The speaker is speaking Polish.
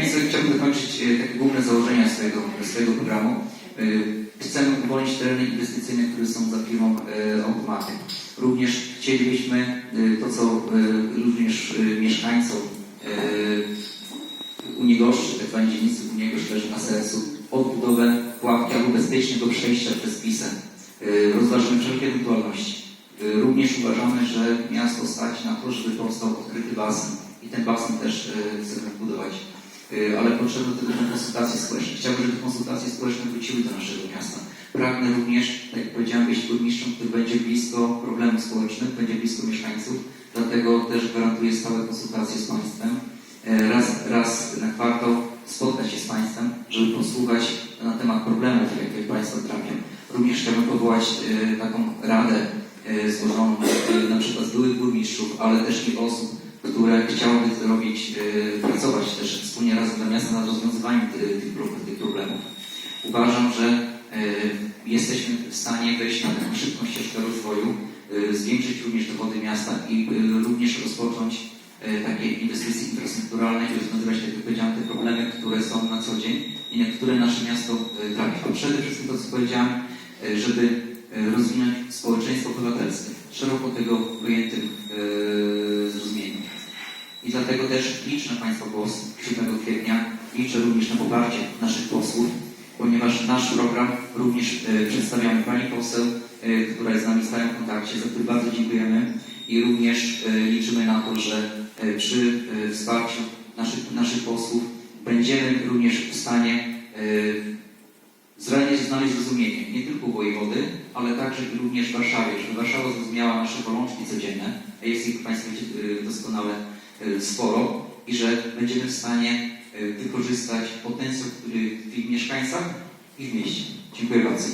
Chciałbym dokończyć e, takie główne założenia swojego, swojego programu. E, Chcemy uwolnić tereny inwestycyjne, które są za firmą e, Automaty. Również chcielibyśmy to, co również mieszkańcom Unigoszczy, tak zwanej dzielnicy Unigoszcz leży na sercu, odbudowę pułapki albo bezpiecznego przejścia przez Pisę. Rozważymy wszelkie ewentualności. Również uważamy, że miasto stać na to, żeby powstał odkryty basen i ten basen też chcemy budować. E, Ale potrzebne do tego konsultacje społeczne. Chciałbym, żeby konsultacje społeczne wróciły do naszego miasta. Pragnę również, tak jak powiedziałem, być burmistrzem, który będzie blisko problemów społecznych, będzie blisko mieszkańców. Dlatego też gwarantuję stałe konsultacje z Państwem. E, Raz, raz na kwartał spotkać się z Państwem, żeby posłuchać na temat problemów, jakie Państwa trapią. Również chciałbym powołać e, taką radę e, złożoną na przykład z byłych burmistrzów, ale też i osób, które chciałyby zrobić, e, pracować też wspólnie razem dla miasta nad rozwiązywaniem tych, tych, pro- tych problemów. Uważam, że e, jesteśmy w stanie wejść na taką szybką ścieżkę rozwoju, e, zwiększyć również dochody miasta i również rozpocząć takie inwestycje infrastrukturalne i rozwiązywać, tak jak powiedziałem, te problemy, które są na co dzień i na które nasze miasto trafi. A przede wszystkim to, co powiedziałem, żeby rozwinąć społeczeństwo obywatelskie, szeroko tego pojętym dlatego też liczę na Państwa głos 7 kwietnia, liczę również na poparcie naszych posłów, ponieważ nasz program również e, przedstawiamy Pani poseł, e, która jest z nami w kontakcie, za który bardzo dziękujemy. I również e, liczymy na to, że przy e, wsparciu naszych, naszych posłów będziemy również w stanie e, znaleźć, zrozumienie nie tylko wojewody, ale także również Warszawie, żeby Warszawa zrozumiała nasze bolączki codzienne, a jest ich Państwo y, doskonale y, sporo i że będziemy w stanie y, wykorzystać potencjał, który w mieszkańcach i w mieście. Dziękuję bardzo.